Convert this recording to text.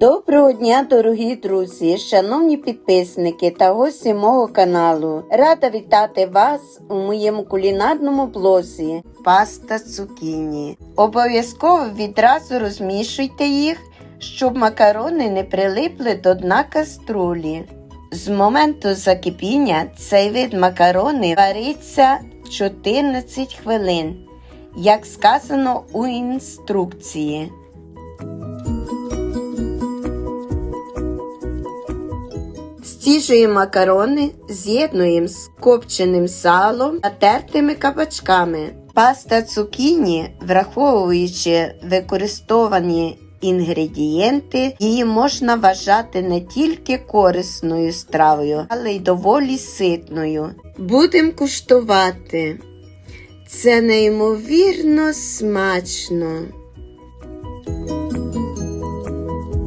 Доброго дня, дорогі друзі, шановні підписники та гості мого каналу. Рада вітати вас у моєму кулінарному блозі Паста цукіні. Обов'язково відразу розмішуйте їх, щоб макарони не прилипли до дна каструлі. З моменту закипіння цей вид макарони вариться 14 хвилин, як сказано у інструкції. Стіжуємо макарони, з'єднуємо з копченим салом та тертими кабачками. Паста цукіні, враховуючи використовані інгредієнти, її можна вважати не тільки корисною стравою, але й доволі ситною. Будемо куштувати. Це неймовірно смачно.